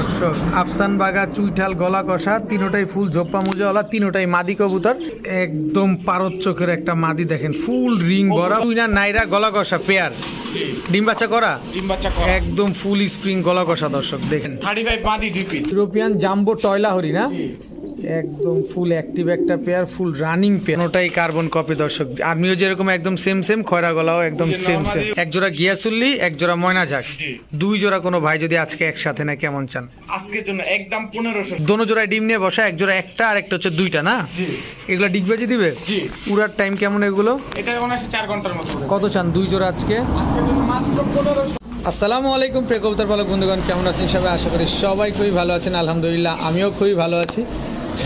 দর্শক আফসান বাগা চুইঠাল গলা কষা তিনোটাই ফুল জোপ্পা মুজাওয়ালা তিনোটাই মাদি কবুতর। একদম পারত চোখের একটা মাদি দেখেন ফুল রিং ভরা। চুইনা নাইরা গলা কষা পেয়ার। ডিম বাচ্চা করা? ডিম বাচ্চা করা। একদম ফুল স্প্রিং গলা কষা দর্শক দেখেন। থার্টি ফাইভ ডিপি দুই পিস ইউরোপিয়ান জাম্বো টয়লা হরি না একদম ফুল অ্যাক্টিভ একটা পেয়ার ফুল রানিং পেয়ার ওটাই কার্বন কপি দর্শক আর্মিও যেরকম একদম সেম সেম খয়রা গলাও একদম সেম সেম এক জোড়া গিয়াসুল্লি এক জোড়া ময়না ঝাক দুই জোড়া কোনো ভাই যদি আজকে একসাথে না কেমন চান? আজকের জন্য একদম পনেরোশো। দোনো জোড়ায় ডিম নিয়ে বসা এক জোড়া একটা আর একটা হচ্ছে দুইটা না? জি। এগুলো ডিগবাজি দিবে? জি। উড়ার টাইম কেমন এগুলো? এটা মনে হয় চার ঘণ্টার মতো কত চান দুই জোড়া আজকে? মাত্র পনেরোশো। আসসালামু আলাইকুম প্রিয় কবুতর পালক বন্ধুগণ কেমন আছেন সবাই? আশা করি সবাই খুবই ভালো আছেন আলহামদুলিল্লাহ আমিও খুবই ভালো আছি।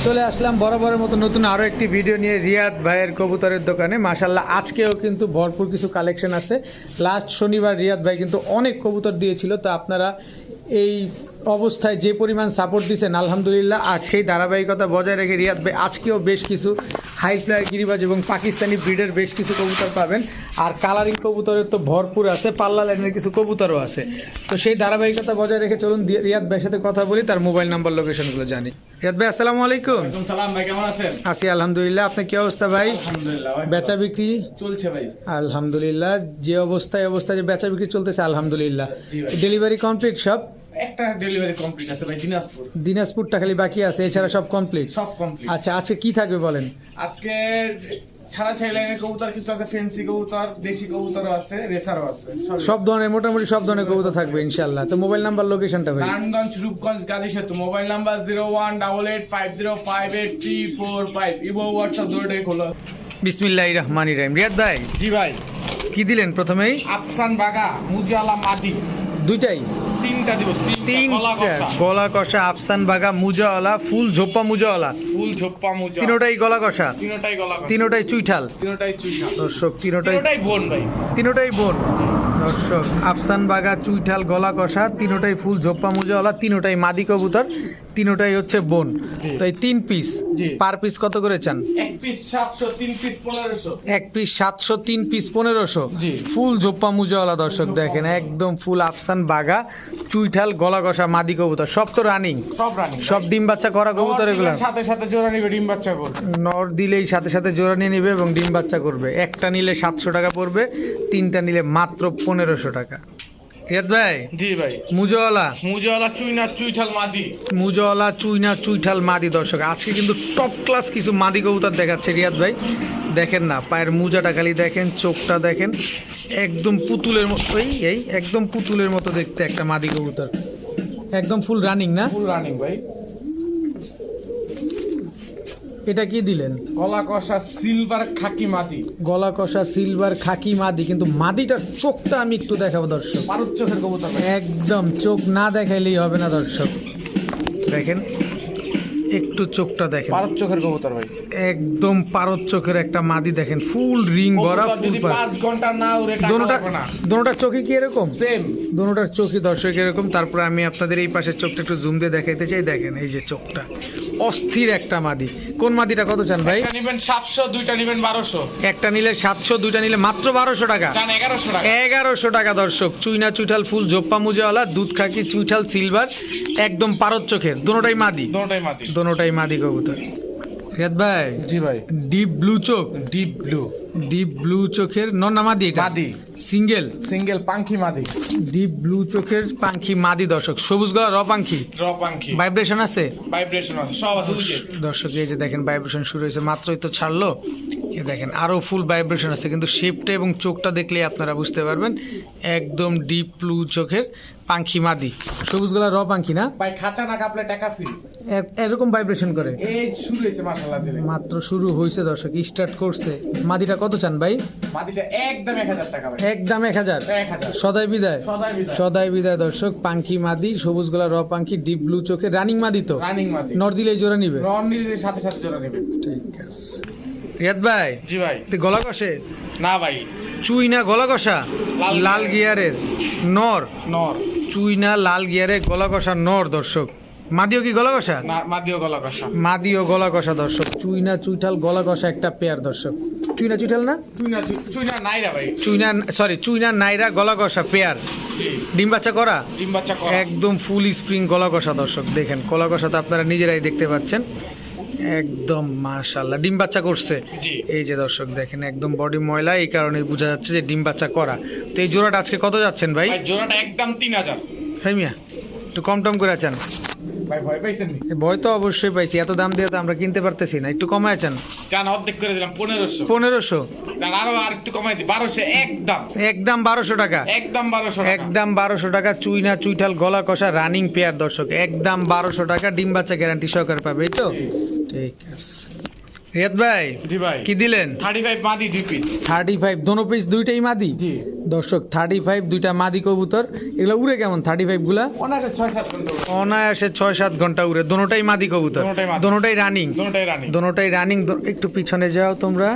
চলে আসলাম বরাবরের মতো নতুন আরও একটি ভিডিও নিয়ে রিয়াদ ভাইয়ের কবুতরের দোকানে। মাশাল্লাহ আজকেও কিন্তু ভরপুর কিছু কালেকশন আছে। লাস্ট শনিবার রিয়াদ ভাই কিন্তু অনেক কবুতর দিয়েছিল, তো আপনারা এই অবস্থায় যে পরিমাণ সাপোর্ট দিয়েছেন আলহামদুলিল্লাহ। আর সেই ধারাবাহিকতা বজায় রেখে রিয়াদ ভাই আজকেও বেশ কিছু হাই ফ্লায়ার গিরিবাজ এবং পাকিস্তানি ব্রিডের বেশ কিছু কবুতর পাবেন। আর কালারিং কবুতরের তো ভরপুর আছে পাল্লা লাইনের কিছু কবুতরও আছে। তো সেই ধারাবাহিকতা বজায় রেখে চলুন রিয়াদ ভাইয়ের সাথে কথা বলি তার মোবাইল নাম্বার লোকেশনগুলো জানি। রিয়াদ ভাই আসসালামু আলাইকুম। সালাম ভাই কেমন আছেন? আছি আলহামদুলিল্লাহ আপনার কি অবস্থা ভাই? আলহামদুলিল্লাহ বেচা বিক্রি? চলছে ভাই। আলহামদুলিল্লাহ যে অবস্থায় অবস্থায় যে বেচা বিক্রি চলতেছে আলহামদুলিল্লাহ। ডেলিভারি কমপ্লিট সব? একটা ডেলিভারি কমপ্লিট আছে ভাই দিনাজপুর। দিনাজপুরটা খালি বাকি আছে এছাড়া সব কমপ্লিট সব কমপ্লিট আচ্ছা আজকে কি থাকবে বলেন? আজকে ছাড়া ছাড়ি লাইনের কবুতর কিছু আছে ফেন্সি কবুতর দেশি কবুতরও আছে রেসারও আছে সব ধরনের মোটামুটি সব ধরনের কবুতর থাকবে ইনশাল্লাহ তো মোবাইল নাম্বার লোকেশনটা ভাই। নারায়ণগঞ্জ রূপগঞ্জ গাজী সেতু mobile number zero one double eight five zero five eight three four five imo WhatsApp দুটোই খোলো। বিসমিল্লাহ রহমান ইরাহিম। রিয়াদ ভাই জি ভাই। কি দিলেন প্রথমেই? আফসান বাগা মুজিয়ালা মাদি। দুইটাই? তিনটা দিব তিনটা গলা কষা আফসান বাগা মুজাওয়ালা ফুল ঝোপ্পা মুজাওয়ালা। ফুল ঝোপ্পা মুজা তিনোটাই গলা কষা তিনোটাই গলা। তিনোটাই চুইঠাল? তিনোটাই চুইঠাল। দর্শক তিনোটাই তিনোটাই বোন ভাই। তিনোটাই বোন। দর্শক আফসান বাগা চুইঠাল গলা কষা তিনোটাই ফুল ঝোপ্পা মুজাওয়ালা তিনোটাই মাদি কবুতর। তিনোটাই হচ্ছে বোন। তো এই তিন পিস পার পিস কত করে চান? এক পিস সাতশো তিন পিস পনেরোশো। ফুল ঝোপ্পা মুজাওয়ালা দর্শক দেখেন একদম ফুল আফসান বাগা চুইঠাল গলা কষা মাদি কবুতর সব তো রানিং সব রানি সব ডিম বাচ্চা করা কবুতর এগুলো? সাথে সাথে জোড়া নিবে ডিম বাচ্চা করবে। নর দিলেই সাথে সাথে জোড়া নিয়ে নেবে এবং ডিম বাচ্চা করবে। একটা নিলে সাতশো টাকা পড়বে তিনটা নিলে মাত্র পনেরোশো টাকা। রিয়াদ ভাই? জি ভাই। মুজওয়ালা? মুজাওয়ালা চুইনা চুইঠাল মাদি। মুজওয়ালা চুইনা চুইঠাল মাদি দর্শক। আজকে কিন্তু টপ ক্লাস কিছু মাদি কবুতর দেখাচ্ছে রিয়াদ ভাই। দেখেন না পায়ের মুজাটা খালি দেখেন চোখটা দেখেন। একদম পুতুলের মতো এই এই একদম পুতুলের মতো দেখতে একটা মাদি কবুতর। একদম ফুল রানিং না? ফুল রানিং ভাই। এটা কি দিলেন? গলা কষা সিলভার খাকি মাদি। গলা কষা সিলভার খাকি মাদি কিন্তু মাদিটার চোখটা আমি একটু দেখাবো দর্শক। পারুর চোখের কবুতর একদম চোখ না দেখাইলেই হবে না দর্শক। দেখেন একটু চোখটা দেখেন। পারুর চোখের কবুতর ভাই। একদম পারদ চোখের একটা মাদি দেখেন ফুল রিং ভরা ফুল যদি পাঁচ ঘণ্টা না উড়ে দোনোটা দোনোটার চোখে কি এরকম? সেম দোনোটার চোখই দর্শক এরকম। তারপরে আমি আপনাদের এই পাশের চোখটা একটু জুম দিয়ে দেখাইতে চাই। দেখেন এই যে চোখটা। অস্থির একটা মাদি। কোন মাদিটা কত চান ভাই? নিবেন সাতশো দুইটা নিবেন বারোশো। একটা নিলে সাতশো দুইটা নিলে মাত্র বারোশো টাকা। এগারোশো টাকা। এগারোশো টাকা দর্শক। চুইনা চুইঠাল ফুল জোপ্পা মুজাওয়ালা দুধ খাকি চুইঠাল সিলভার একদম পারত চোখের। দোনোটাই মাদি। দোনোটাই মাদি। দোনোটাই মাদি কবুতর। রিয়াদ ভাই জি ভাই। ডিপ ব্লু চোখ ডিপ ব্লু ডিপ ব্লু চোখের নন মাদি এটা? মাদি। সিঙ্গেল সিঙ্গেল পাঙ্খি মাদি। ডিপ ব্লু চোখের পাখি মাদি দর্শক। সবুজ গলা র পাখি? ড্র পাঙ্খি ভাইব্রেশন আছে? ভাইব্রেশন আছে সব আছে বুঝে দর্শক এই যে দেখেন ভাইব্রেশন শুরু হয়েছে মাত্রই তো ছাড়লো। এ দেখেন আরও ফুল ভাইব্রেশন আছে কিন্তু শেপটা এবং চোখটা দেখলে আপনারা বুঝতে পারবেন একদম ডিপ ব্লু চোখের পাখি মাদি। সবুজ গলা র পাখি না? ভাই খাঁচা না কাপলে টাকা এ- এরকম ভাইব্রেশন করে। এই শুরু হয়েছে মাসাল্লাহ মাত্র শুরু হয়েছে দর্শক স্টার্ট করছে। মাদিটা কত চান ভাই? একদম এক হাজার টাকা ভাই। একদম এক হাজার? সদাই বিদায়। সদাই বিদায়। সদাই বিদায় দর্শক পাঙ্কি মাদি সবুজ গলা র পাঙ্কি ডিপ ব্লু চোখে রানিং মাদি তো। রানিং নর দিলেই জোড়া নিবে। সাথে সাথে জোড়া নেবে। ঠিক আছে। রিয়াদ ভাই জি ভাই। গলা কষে? না ভাই। চুই না গলা কষা? লাল। লাল গিয়ারের। নর? নর। চুই না লাল গিয়ারে গলা কষা নর দর্শক। মাদিও কি গলা কষা মাদিও গলা কষা মাদিও গলা কষা দর্শক। চুইনা চুইঠাল গলা কষা একটা পেয়ার দর্শক। চুইনা চুইঠাল না? চুইনা চুইনা নাইরা ভাই। চুইনা সরি চুইনা নাইরা গলা কষা পেয়ার ডিম বাচ্চা করা? ডিম বাচ্চা করা। একদম ফুল স্প্রিং গলা কষা দর্শক দেখেন। গলা কষা তো আপনারা নিজেরাই দেখতে পাচ্ছেন। একদম মাশাল্লাহ ডিম বাচ্চা করছে। এই যে দর্শক দেখেন একদম বডি ময়লা এই কারণে বোঝা যাচ্ছে যে ডিম বাচ্চা করা। তো এই জোড়াটা আজকে কত যাচ্ছেন ভাই জোড়াটা একদম তিন হাজার। ভাই মিয়া একটু কম টম করে আছেন। ভাই ভয় পাইছেন নি? ভয় তো অবশ্যই পাইছি। এত দাম দিয়ে তো আমরা কিনতে পারতেছি না। একটু কমায় আছেন চান অর্ধেক করে দিলাম পনেরোশো। পনেরোশো? আরও আর একটু কমাই দিই বারোশো একদম একদম বারোশো টাকা। একদম বারোশো একদম বারোশো টাকা চুই না চুইঠাল গলা কষা রানিং পেয়ার দর্শক। একদম বারোশো টাকা ডিম বাচ্চা গ্যারান্টি সহকারে পাবে এই তো? ঠিক আছে। রিয়াদ ভাই জি ভাই। কি দিলেন? থার্টি ফাইভ মাদি দুই পিস থার্টি ফাইভ দোনো পিস দুইটাই মাদি? জি। দর্শক থার্টি ফাইভ দুইটা মাদি কবুতর। এগুলো উড়ে কেমন থার্টি ফাইভগুলা? অনায়াসে ছয় সাত ঘণ্টা উড়ে। দোনোটাই মাদি কবুতর। দোনোটাই মাদি। দোনোটাই রানিং দোনোটাই রানিং একটু পিছনে যাও তোমরা।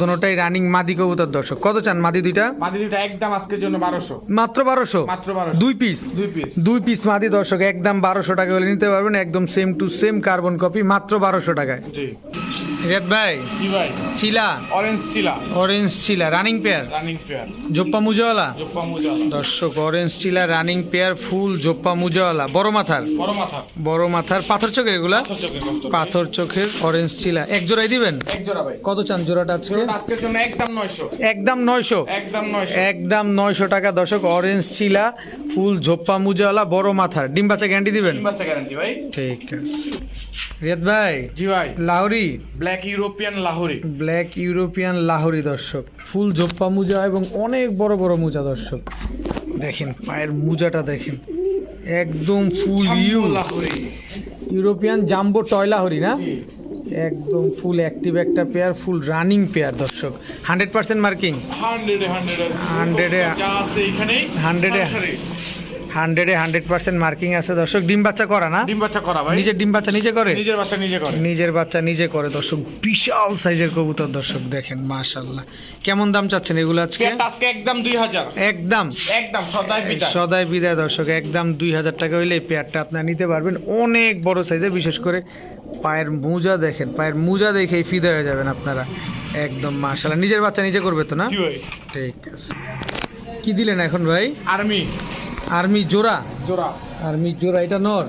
দোনোটাই রানিং মাদি কবুতর দর্শক। কত চান মাদি দুইটা? মাদি দুইটা একদম আজকের জন্য বারোশো। মাত্র বারোশো? মাত্র বারোশো। দুই পিস দুই পিস দুই পিস মাদি দর্শক একদম বারোশো টাকা হলে নিতে পারবেন। একদম same to same carbon copy মাত্র বারোশো টাকায়। জি। রেড ভাই? জি ভাই। চিলা? অরেঞ্জ চিলা। অরেঞ্জ চিলা রানিং পেয়ার রানিং পেয়ার জোপ্পা মুজাওয়ালা? জোপ্পা মুজালা দর্শক অরেঞ্জ চিলা রানিং পেয়ার ফুল জোপ্পা মুজাওয়ালা। বড় মাথার? বড় মাথা বড় মাথার। পাথর চোখের এগুলা? পাথর চোখের অরেঞ্জ চিলা। এক জোড়াই দিবেন? এক জোড়া ভাই। কত চান জোড়াটা আজকে? আজকের জন্য একদম নয়শো। একদম নয়শো? একদম নয়শো। একদম নয়শো টাকা। দর্শক অরেঞ্জ চিলা ফুল ঝোপ্পা মুজাওয়ালা বড় মাথার। ডিম বাচ্চা গ্যারান্টি দিবেন? তিন বাচ্চা গ্যারান্টি ভাই। ঠিক আছে। রিয়াদ ভাই? জি ভাই। Lahori black European Lahori black European Lahori দর্শক। ফুল জোপ্পা মুজা এবং অনেক বড় বড় মুজা দর্শক। দেখেন পায়ের মুজাটা দেখেন। একদম full you Lahori European jumbo toy Lahori না? একদম ফুল অ্যাক্টিভ একটা পেয়ার ফুল রানিং পেয়ার দর্শক। হান্ড্রেড পার্সেন্ট মার্কিং হান্ড্রেডে হান্ড্রেড হান্ড্রেডে হান্ড্রেডে হান্ড্রেডে হান্ড্রেড পার্সেন্ট মার্কিং আছে দর্শক। ডিম বাচ্চা করা না? ডিম বাচ্চা করা ভাই। নিজের ডিম বাচ্চা নিজে করে? নিজের বাচ্চা নিজে করে। নিজের বাচ্চা নিজে করে দর্শক। বিশাল সাইজের কবুতর দর্শক দেখেন মাশাল্লাহ কেমন দাম চাচ্ছেন এগুলো আজকে? আজকে একদম দুই হাজার। একদম? একদম সদাই বিদায়। সদাই বিদায় দর্শক একদম দুই হাজার টাকা হইলে এই পেয়ারটা আপনার নিতে পারবেন। অনেক বড় সাইজের বিশেষ করে পায়ের মোজা দেখেন। পায়ের মোজা দেখেই ফিদা হয়ে যাবেন আপনারা। একদম মাশাল্লাহ নিজের বাচ্চা নিজে করবে তো না? ঠিক আছে। কি দিলেন এখন ভাই? আর্মি। আর্মি জোড়া? জোড়া। আর্মি জোড়া এটা নর?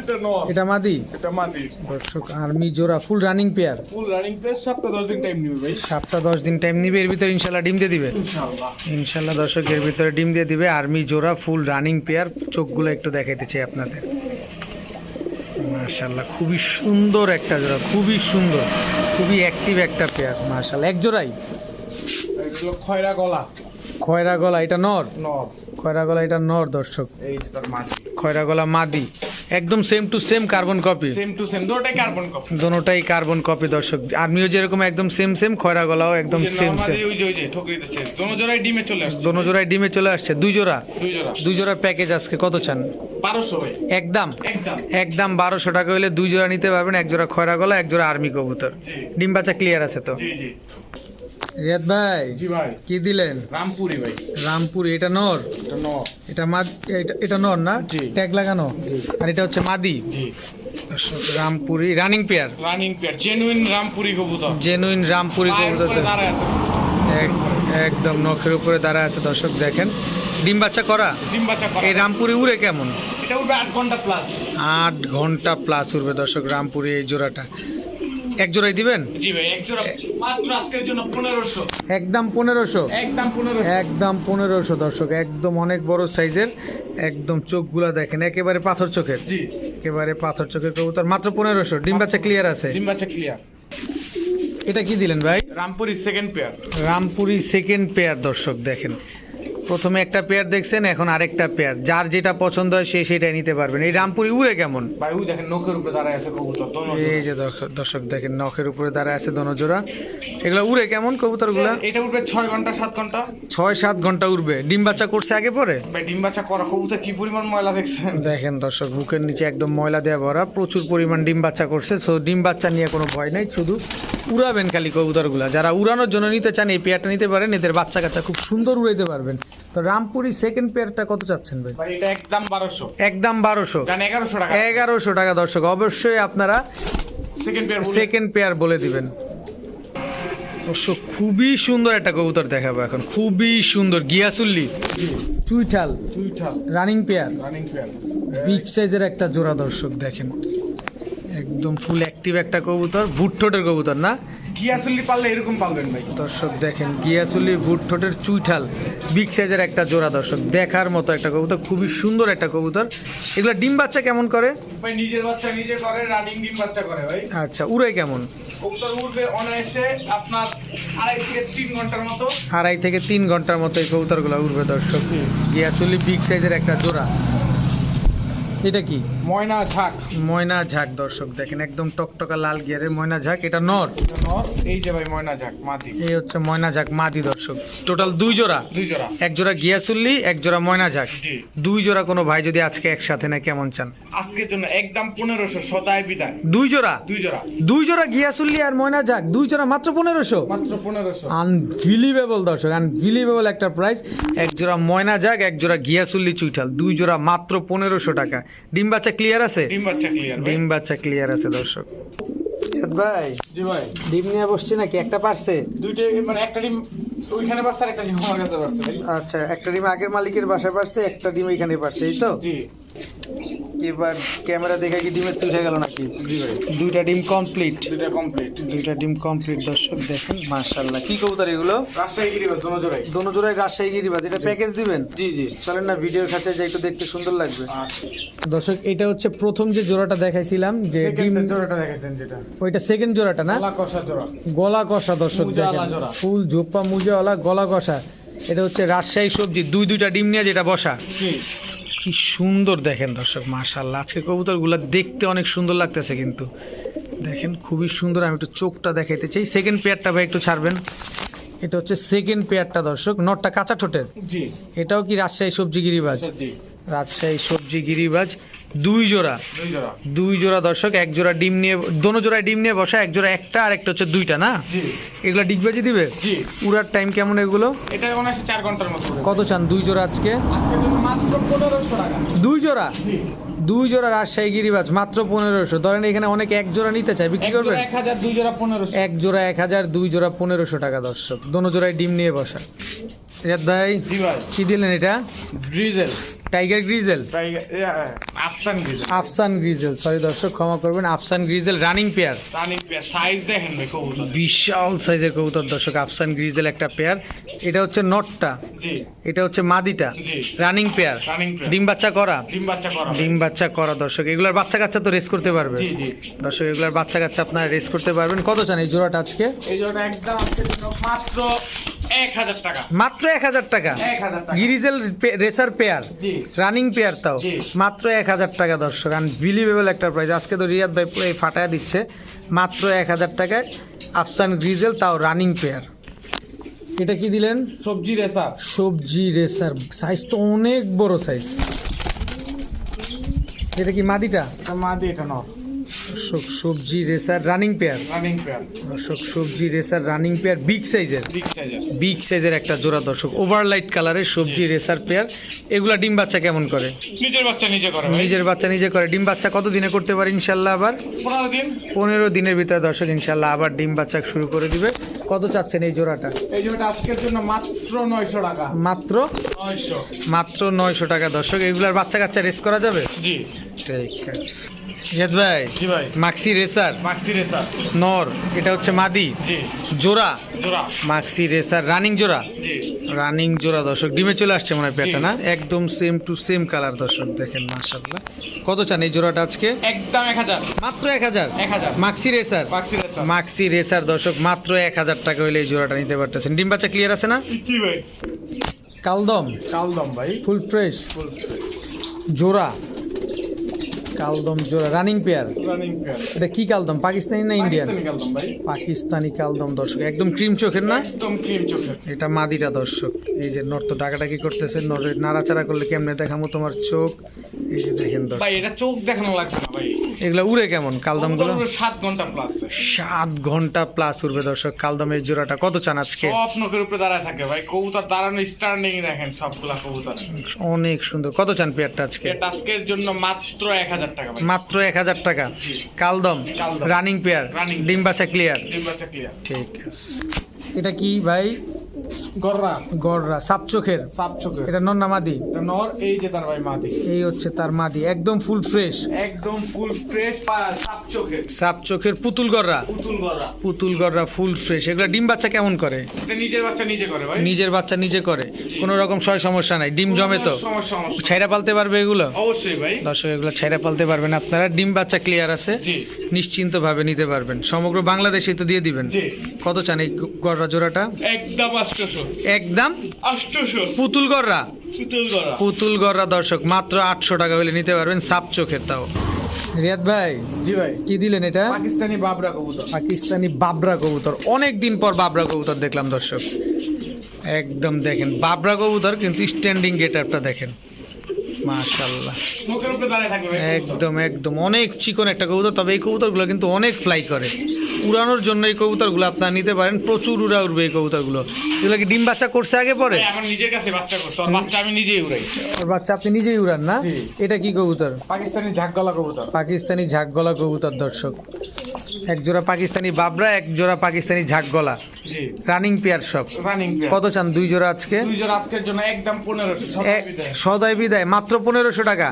এটা নর। এটা মাদি? এটা মাদি। দর্শক আর্মি জোড়া full running pair full running place সপ্তাহ দশ দিন টাইম নিবে ভাই। সপ্তাহ দশ দিন টাইম নিবে এর ভিতরে ডিম দিয়ে দিবে? ইনশাআল্লাহ ইনশাল্লাহ দর্শক এর ভিতরে ডিম দিয়ে দিবে। আর্মি জোড়া ফুল রানিং পেয়ার চোখগুলো একটু দেখাইতে চাই আপনাদের। খুবই সুন্দর একটা জোড়া খুবই সুন্দর। খুবই অ্যাক্টিভ একটা পেয়ার মাশাল্লাহ। এক জোড়াই? খয়রা গলা। খয়রা গলা এটা নর? নর। খয়রা গলা এটা নর দর্শক। খয়রা গলা মাদি। একদম same to same carbon copy same to same দুটোটাই carbon copy দোনোটাই কার্বন কপি দর্শক। আর্মিও যেরকম একদম সেম সেম খয়রা গলাও একদম সেম সেম ওই যে ওই যে ঠকরি দিচ্ছে। দোনো জোড়াই ডিমে চলে আসছে। দোনো জোড়ায় ডিমে চলে আসছে। দুই জোড়া? দুই জোড়া। দুই জোড়ার প্যাকেজ আজকে কত চান? বারোশো ভাই। একদম? একদম। একদম বারোশো টাকা হলে দুই জোড়া নিতে পারবেন। এক জোড়া খয়রা গলা এক জোড়া আর্মি কবুতর। ডিম বাচ্চা ক্লিয়ার আছে তো? জি জি। রিয়াদ ভাই জি ভাই। কি দিলেন? রামপুরি ভাই। রামপুর এটা নর? এটা নর। এটা মাদ এটা- এটা নর না? ট্যাগ লাগানো? আর এটা হচ্ছে মাদি? জি। Rampuri running pair. Running pair genuine Rampuri কবুতর। জেনুইন রামপুরি কবুতর একদম নখের উপরে দাঁড়ায় আছে দর্শক দেখেন। ডিম বাচ্চা করা? ডিম বাচ্চা করা। এই রামপুরি উড়ে কেমন? এটা উঠবে আট ঘণ্টা প্লাস আট ঘণ্টা প্লাস উড়বে দর্শক রামপুরি এই জোড়াটা। এক জোড়াই দিবেন? জি ভাই এক জোড়া মাত্র আজকের জন্য পনেরোশো। একদম পনেরোশো? একদম পনেরোশো। একদম পনেরোশো দর্শক একদম অনেক বড় সাইজের একদম চোখগুলা দেখেন একেবারে পাথর চোখের। জি। একেবারে পাথর চোখের কবুতর মাত্র পনেরোশো। ডিম বাচ্চা ক্লিয়ার আছে? ডিম বাচ্চা ক্লিয়ার এটা কি দিলেন ভাই? Rampuri second pair Rampuri second pair দর্শক দেখেন। প্রথমে একটা পেয়ার দেখছেন এখন আরেকটা পেয়ার যার যেটা পছন্দ হয় সে সেটাই নিতে পারবেন। এই রামপুরি উড়ে কেমন? ভাই ওই দেখেন নখের উপরে দাঁড়ায় আছে কবুতর এই যে দর্শক- দেখেন নখের উপরে দাঁড়ায় আছে দনজোড়া এগুলো উড়ে কেমন কবুতরগুলা? এটা উঠবে ছয় ঘণ্টা সাত ঘণ্টা। ছয় সাত ঘণ্টা উড়বে। ডিম বাচ্চা করছে আগে পরে? ভাই ডিম বাচ্চা করা কবুতর কি পরিমাণ ময়লা দেখছেন? দেখেন দর্শক বুকের নিচে একদম ময়লা দেওয়া ভরা প্রচুর পরিমাণ ডিম বাচ্চা করছে। সো ডিম বাচ্চা নিয়ে কোনো ভয় নাই শুধু উড়াবেন খালি কবুতরগুলা। যারা উড়ানোর জন্য নিতে চান এই পেয়ারটা নিতে পারেন এদের বাচ্চা কাচ্চা খুব সুন্দর উড়াইতে পারবেন। তো রামপুরি সেকেন্ড পেয়ারটা কত চাচ্ছেন ভাই? এটা একদম বারোশো। একদম বারোশো। জান এগারোশো টাকা। এগারোশো টাকা দর্শক অবশ্যই আপনারা সেকেন্ড পেয়ার সেকেন্ড পেয়ার বলে দিবেন। অবশ্য খুবই সুন্দর একটা কবুতর দেখাবো এখন। খুবই সুন্দর গিয়াসুল্লি। চুইঠাল। দুইটাল running pair running pair big সাইজের একটা জোড়া দর্শক দেখেন। একদম ফুল অ্যাক্টিভ একটা কবুতর বুট ঠোঁটের কবুতর না? গিয়াসুল্লি পারলে এরকম পারবেন ভাই। দর্শক দেখেন গিয়াসুলি বুট ঠোঁটের চুইঠাল বিগ সাইজের একটা জোড়া দর্শক দেখার মতো একটা কবুতর খুবই সুন্দর একটা কবুতর। এগুলো ডিম বাচ্চা কেমন করে? ভাই নিজের বাচ্চা নিজে করে রানিং ডিম বাচ্চা করে ভাই। আচ্ছা উড়ে কেমন? কবুতর উঠবে অনায়াসে আপনার আড়াই থেকে তিন ঘণ্টার মতো। আড়াই থেকে তিন ঘণ্টার মতো এই কবুতরগুলো উড়বে দর্শক। গিয়াসুলি বিগ সাইজের একটা জোড়া। এটা কি? ময়না ঝাঁক। ময়না ঝাঁক দর্শক দেখেন একদম টকটকা লাল গিয়ারের ময়না ঝাঁক এটা নর। এই যে ভাই ময়না ঝাঁক মাটি এই হচ্ছে ময়না ঝাঁক মাদি দর্শক। টোটাল দুই জোড়া। দুই জোড়া। এক জোড়া গিয়াসুল্লি এক জোড়া ময়না ঝাঁক। দুই জোড়া কোনো ভাই যদি আজকে একসাথে নেয় কেমন চান? আজকের জন্য একদম পনেরোশো শতায় বিদায়। দুই জোড়া? দুই জোড়া। দুই জোড়া গিয়াসুল্লি আর ময়না ঝাঁক দুই জোড়া মাত্র পনেরোশো? মাত্র পনেরোশো। আনবিলিভেবল দর্শক আনবিলিভেবল একটা প্রাইস এক জোড়া ময়না ঝাঁক এক জোড়া গিয়াসুল্লি চুইঠাল দুই জোড়া মাত্র পনেরোশো টাকা। ডিম বাচ্চা ক্লিয়ার আছে? ডিম বাচ্চা ক্লিয়ার ডিম বাচ্চা ক্লিয়ার আছে দর্শক। ভাই। জি ভাই। ডিম নিয়ে বসছি নাকি? একটা পারছে? দুইটা মানে একটা ডিম ওইখানে পারছে আর একটা ডিম আমার কাছে পারছে আচ্ছা একটা ডিম আগের মালিকের বাসায় পারছে একটা ডিম এখানে পারছে এই তো? জি। এবার ক্যামেরা দেখে কি ডিমের তুলে গেল নাকি? দুইটা ডিম কমপ্লিট দুইটা কমপ্লিট দুইটা ডিম কমপ্লিট দর্শক দেখেন মাশাআল্লাহ। কি কবুতর এগুলো? রাজশাহী গিরিবাজ দোনো জোড়াই। দোনো জোড়ায় রাজশাহী গিরিবাজ। এটা প্যাকেজ দিবেন? জি জি। চলেন না ভিডিওর কাছে যাই একটু দেখতে সুন্দর লাগবে। আচ্ছা। দর্শক এটা হচ্ছে প্রথম যে জোড়াটা দেখাইছিলাম যে ডিম জোড়াটা দেখেছেন যেটা। ওইটা সেকেন্ড জোড়াটা না? গলা কষা জোড়া। গলা কষা দর্শক দেখেন। ফুল ঝোপ্পা মুজাওয়ালা গলা কষা। এটা হচ্ছে রাজশাহী সবজি। দুই দুইটা ডিম নিয়ে যেটা বসা। জি। কি সুন্দর দেখেন দর্শক মাশাল্লাহ আজকে কবুতরগুলো দেখতে অনেক সুন্দর লাগতেছে কিন্তু। দেখেন খুবই সুন্দর। আমি একটু চোখটা দেখাইতে চাই। সেকেন্ড পেয়ারটা ভাই একটু ছাড়বেন। এটা হচ্ছে সেকেন্ড পেয়ারটা দর্শক নটটা কাঁচা ঠোঁটের। এটাও কি রাজশাহী সবজি গিরিবাজ? রাজশাহী সবজি গিরিবাজ দুই জোড়া। দুই জোড়া। দর্শক এক জোড়া ডিম নিয়ে দোনো জোড়ায় ডিম নিয়ে বসা এক জোড়া একটা আর একটা হচ্ছে দুইটা না? এগুলো ডিগবাজি দিবে? উড়ার টাইম কেমন এগুলো? এটা চার ঘণ্টার মতো কত চান দুই জোড়া আজকে? দুই জোড়া? দুই জোড়া রাজশাহী গিরিবাজ মাত্র পনেরোশো। ধরেন এখানে অনেক এক জোড়া নিতে চায় বিক্রি করবে? এক হাজার দুই জোড়া পনেরোশো। এক জোড়া এক হাজার দুই জোড়া পনেরোশো টাকা দর্শক। দোনো জোড়ায় ডিম নিয়ে বসা। রিয়াদ ভাই জি ভাই। কি দিলেন এটা? ড্রিজেল টাইগার গ্রিজেল আফসান ডিজেল আফসান গ্রিজেল সরি দর্শক ক্ষমা করবেন Afsan grizzle running pair running size দেখেন ভাই কবুতর। বিশাল সাইজের কবুতর দর্শক আফসান গ্রিজেল একটা পেয়ার এটা হচ্ছে নটটা। জি। এটা হচ্ছে মাদিটা। রানিং পেয়ার ডিম বাচ্চা করা। ডিম বাচ্চা করা ডিম বাচ্চা করা দর্শক। এগুলার বাচ্চা কাচ্চা তো রেস করতে পারবে। দর্শক এগুলার বাচ্চা কাচ্চা আপনারা রেস করতে পারবেন। কত চান এই জোড়াটা আজকে? এই জোড়াটা একদম মাত্র টাকা। মাত্র এক হাজার টাকা। গিরিজেল রেসার পেয়ার জি। রানিং পেয়ার তাও। মাত্র এক হাজার টাকা দর্শক। আনবিলিভেবল একটা প্রাইস আজকে তো রিয়াদ ভাই পুরো এই ফাটায় দিচ্ছে। মাত্র এক হাজার টাকায় আফসান গ্রিজেল তাও রানিং পেয়ার এটা কি দিলেন? সবজি রেসার সবজি রেসার সাইজ তো অনেক বড় সাইজ এটা কি মাদিটা? এটা মা দিয়ে এটা নর। দর্শক সবজি racer running pair running pair দর্শক সবজি রেসার রানিং পেয়ার বিগ সাইজের বিগ সাইজের বিগ সাইজের একটা জোড়া দর্শক ওভারলাইট কালারের সবজি রেসার পেয়ার এগুলা ডিম বাচ্চা কেমন করে? নিজের বাচ্চা নিজে করে নিজের বাচ্চা নিজে করে। ডিম বাচ্চা কত দিনে করতে পারে ইনশাল্লাহ আবার? পনেরো দিন। পনেরো দিনের ভিতরে দর্শক ইনশাল্লাহ আবার ডিম বাচ্চা শুরু করে দিবে। কত চাচ্ছেন এই জোড়াটা? এই জোড়াটা আজকের জন্য মাত্র নয়শো টাকা। মাত্র নয়শো। মাত্র নয়শো টাকা দর্শক এগুলার বাচ্চা কাচ্চা রেস করা যাবে? জি। ঠিক আছে। জিয়াদ ভাই জি ভাই। মাক্সি রেসার মাক্সি রেসার নর এটা হচ্ছে মাদি। জি। জোড়া। জোড়া। মাক্সি রেসার রানিং জোড়া। জি। রানিং জোড়া দর্শক। ডিমে চলে আসছে মনে হয় পেটটা না? একদম সেম টু সেম কালার দর্শক দেখেন মাশাআল্লাহ। কত চান এই জোড়াটা আজকে? একদম এক হাজার। মাত্র এক হাজার? এক maxi racer maxi racer maxi racer দর্শক মাত্র এক হাজার টাকা হইলে এই জোড়াটা নিতে পারতেছেন। ডিম বাচ্চা ক্লিয়ার আছে না? কি ভাই। কালদম। কালদম ভাই। ফুল ফ্রেশ ফুল জোড়া। কালদম জোড়া রানিং পেয়ার রানিং পেয়ার এটা কি কালদম পাকিস্তানি না ইন্ডিয়ান পাকিস্তানি কালদম কালদম দর্শক একদম ক্রিম চোখের না? একদম ক্রিম চোখের। এটা মাদিটা দর্শক। এই যে নর নর্ত ডাকাডাকি করতেছে নরের নাড়াচাড়া করলে কেমনে দেখামো তোমার চোখ? এই যে দেখেন দর্শক। ভাই এটা চোখ দেখানো লাগছে না ভাই। এগুলা উড়ে কেমন সাত ঘণ্টা প্লাস ঘণ্টা প্লাস উড়বে দর্শক কালদমের জোড়াটা কত চান আজকে? সব নখের উপরে দাঁড়ায় থাকে ভাই। কবুতর দাঁড়ানো স্ট্যান্ডিং দেখেন সবগুলা কবুতর। অনেক সুন্দর। কত চান পেয়ারটা আজকে? আজকের জন্য মাত্র এক হাজার টাকা মাত্র এক হাজার টাকা। কালদম। রানিং পেয়ার ডিম্বাচা ডিম বাচ্চা ক্লিয়ার। ডিম বাচ্চা ক্লিয়ার। ঠিক আছে। এটা কি ভাই? গররা। গড়রা সাপ চোখের সাপ চোখের এটা নন্না মাদি নর এই যে তার ভাই মাদি। এই হচ্ছে তার মাদি একদম ফুল ফ্রেশ। একদম ফুল ফ্রেশ সাপ চোখের সাপ চোখের পুতুল গড়রা পুতুল গররা। পুতুল গড়রা ফুল ফ্রেশ। এগুলো ডিম বাচ্চা কেমন করে? এটা নিজের বাচ্চা নিজে করে ভাই। নিজের বাচ্চা নিজে করে। কোনো রকম সয় সমস্যা নাই। ডিম জমে তো। ছাইরা পালতে পারবে এগুলো? অবশ্যই ভাই। দর্শক এগুলো ছাইরা পালতে পারবেন আপনারা। ডিম বাচ্চা ক্লিয়ার আছে। নিশ্চিন্ত ভাবে নিতে পারবেন। সমগ্র বাংলাদেশে তো দিয়ে দিবেন। কত চান এই গড়রা জোড়াটা? একদম আষ্টশো একদম পুতুল গড়রা পুতুল গড়রা দর্শক মাত্র আটশো টাকা হলে নিতে পারবেন সাপ চোখের তাও। রিয়াদ ভাই জি ভাই। কি দিলেন এটা? পাকিস্তানি বাবরা কবুতর। পাকিস্তানি বাবরা কবুতর। অনেক দিন পর বাবরা কবুতর দেখলাম দর্শক। একদম দেখেন বাবরা কবুতর কিন্তু স্ট্যান্ডিং গেটআপটা দেখেন। মাশাল্লাহ মুখের উপরে দাঁড়ায় থাকবে ভাই। কবুতর। একদম একদম। অনেক চিকন একটা কবুতর তবে এই কবুতরগুলো কিন্তু অনেক ফ্লাই করে। উড়ানোর জন্য এই কবুতরগুলো আপনারা নিতে পারেন। প্রচুর উড়া উড়বে এই কবুতরগুলো। এগুলো কি ডিম বাচ্চা করছে আগে পরে? আমার নিজের কাছে বাচ্চা করছে। বাচ্চা আমি নিজেই উড়াই। আর বাচ্চা আপনি নিজেই উড়ান না? এটা কি কবুতর? পাকিস্তানি ঝাকগলা কবুতর। পাকিস্তানি ঝাকগলা কবুতর দর্শক। এক জোড়া পাকিস্তানি বাবরা এক জোড়া পাকিস্তানি ঝাকগলা। রানিং পেয়ার সব। রানিং কত চান দুই জোড়া আজকে? দুই জন আজকের জন্য একদম সদাই বিদায়। মাত্র পনেরোশো টাকা।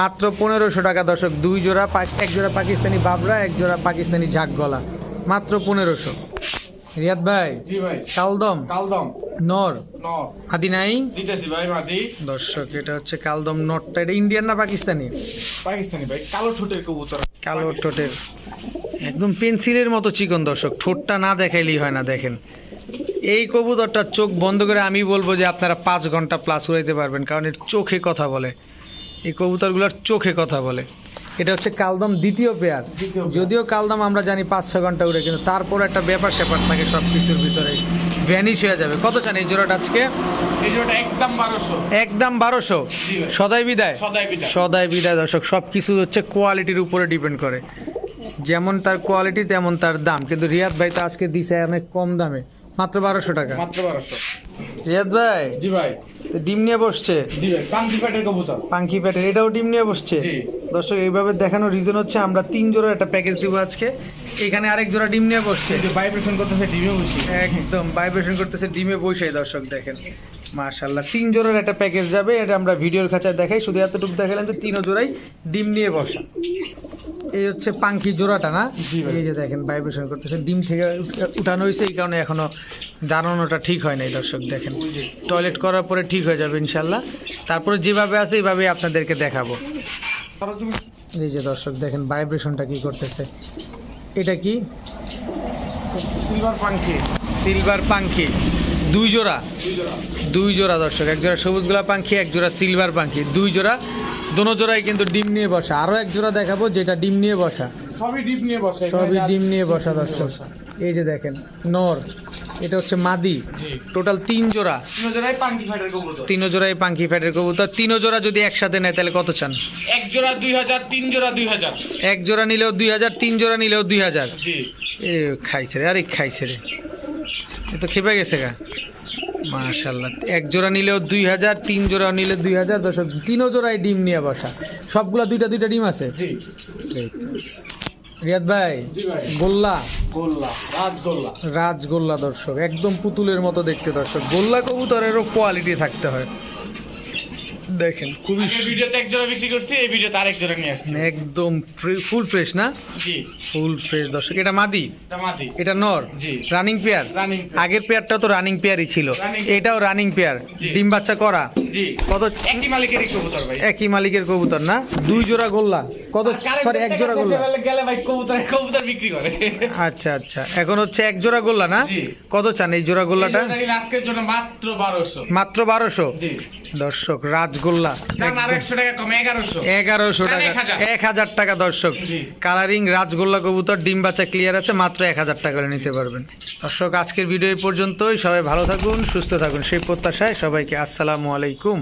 মাত্র পনেরোশো টাকা দর্শক। দুই জোড়া এক জোড়া পাকিস্তানি বাবরা এক জোড়া পাকিস্তানি ঝাকগলা। মাত্র পনেরোশো। রিয়াদ ভাই কালদম? কালদম। নর। আদি নাই? দিতেছি ভাই মাদি। দর্শক এটা হচ্ছে কালদম নরটা। এটা ইন্ডিয়ান না পাকিস্তানি? পাকিস্তানি ভাই কালো ঠোঁটের কবুতর। কালো ঠোঁটের। একদম পেন্সিলের মতো চিকন দর্শক ঠোঁটটা না দেখাইলেই হয় না দেখেন। এই কবুতরটা চোখ বন্ধ করে আমি বলব যে আপনারা পাঁচ ঘণ্টা প্লাস উড়াইতে পারবেন কারণ এর চোখে কথা বলে। এই কবুতরগুলোর চোখে কথা বলে। এটা হচ্ছে কালদম দ্বিতীয় পেয়ার। যদিও কালদম আমরা জানি পাঁচ ছ ঘণ্টা উড়ে কিন্তু তারপর একটা ব্যাপার স্যাপার থাকে সব কিছুর ভিতরে ভ্যানিশ হয়ে যাবে। কত চান এই জোড়াটা আজকে? একদম বারোশো। সদাই বিদায়? সদাই বিদায়। দর্শক। সব কিছু হচ্ছে কোয়ালিটির উপরে ডিপেন্ড করে। যেমন তার কোয়ালিটি তেমন তার দাম। কিন্তু রিয়াদ ভাই তো আজকে দিছে অনেক কম দামে। মাত্র বারোশো টাকা। মাত্র বারোশো। রিয়াদ ভাই? জি ভাই। ডিম নিয়ে বসছে? পাঙ্কি প্যাটের কবুতর। পাঙ্কি প্যাটের এটাও ডিম নিয়ে বসছে? দর্শক এইভাবে দেখানোর রিজন হচ্ছে আমরা তিন জোড়ার একটা প্যাকেজ দিব আজকে। এখানে আরেক জোড়া ডিম নিয়ে বসছে। যে ভাইব্রেশন করতেছে ডিমে বসে। একদম ভাইব্রেশন করতেছে ডিমে বসে দর্শক দেখেন। মাশাল্লাহ তিন জোড়ার একটা প্যাকেজ যাবে এটা আমরা ভিডিওর খাঁচায় দেখাই। শুধু এতটুকু দেখালাম যে তিনও জোড়াই ডিম নিয়ে বসা। এই হচ্ছে পাঙ্কি জোড়াটা না? এই যে দেখেন ভাইব্রেশন করতেছে। ডিম থেকে উঠানো হয়েছে এই কারণে এখনও দাঁড়ানোটা ঠিক হয় নাই দর্শক দেখেন। টয়লেট করার পরে ঠিক হয়ে যাবে ইনশাল্লাহ তারপরে যেভাবে আছে এইভাবে আপনাদেরকে দেখাবো। এই যে দর্শক দেখেন ভাইব্রেশনটা কি করতেছে। এটা কি? সিলভার পাঙ্কি সিলভার পাঙ্কি দুই জোড়া? দুই জোড়া দর্শক। এক জোড়া সবুজ গোলা পাখি এক জোড়া সিলভার পাখি দুই জোড়া। দোনো জোড়াই কিন্তু ডিম নিয়ে বসা। আরও এক জোড়া দেখাবো যেটা ডিম নিয়ে বসা। সবই ডিপ নিয়ে বসে। সবই ডিম নিয়ে বসা দর্শক। এই যে দেখেন নর। এটা হচ্ছে মাদি। টোটাল তিন জোড়া। তিন জোড়াই পাঙ্কি ফ্যাটের কবুতর। তিন জোড়া যদি একসাথে নেয় তাহলে কত চান? এক জোড়া দুই হাজার তিন জোড়া দুই হাজার। এক জোড়া নিলেও দুই হাজার তিন জোড়া নিলেও দুই হাজার। এ খাইছে রে আরে খাইছে রে। এ তো খেপে গেছে গা। মাশাল্লাহ এক জোড়া নিলেও দুই হাজার তিন জোড়া নিলে দুই হাজার দর্শক তিনও জোড়ায় ডিম নিয়ে বসা। সবগুলা দুইটা দুইটা ডিম আছে? ঠিক। রিয়াদ ভাই গোল্লা? গোল্লা রাজগোল্লা। রাজগোল্লা দর্শক একদম পুতুলের মতো দেখতে দর্শক। গোল্লা কবুতরেরও কোয়ালিটি থাকতে হয়। দেখেন খুবই ভিডিওতে এক জোড়া বিক্রি করছি এই ভিডিওতে আরেক জোড়া নিয়ে আসছি। একদম ফুল ফ্রেশ না? জি। ফুল ফ্রেশ দর্শক এটা মাদি? এটা মাটি এটা নর? জি। রানিং পেয়ার রানিং আগের পেয়ারটা তো রানিং পেয়ারই ছিল। এটাও রানিং পেয়ার ডিম বাচ্চা করা। জি। কত? একই মালিকেরই কবুতর ভাই। একই মালিকের কবুতর না? দুই জোড়া গোল্লা। কত? সরি এক জোড়া গোল্লা। গেলে ভাই কবুতর কবুতর বিক্রি করে। আচ্ছা আচ্ছা। এখন হচ্ছে এক জোড়া গোল্লা না? কত চান এই জোড়া গোল্লাটা? আজকের জন্য মাত্র বারোশো। মাত্র বারোশো? জি। দর্শক রাজ কমে এগারোশো। এগারোশো টাকা। এক হাজার। টাকা দর্শক। কালারিং রাজগোল্লা কবুতর ডিম বাচ্চা ক্লিয়ার আছে মাত্র এক হাজার টাকা করে নিতে পারবেন। দর্শক আজকের ভিডিও পর্যন্তই। সবাই ভালো থাকুন সুস্থ থাকুন। সেই প্রত্যাশায় সবাইকে আসসালামু আলাইকুম।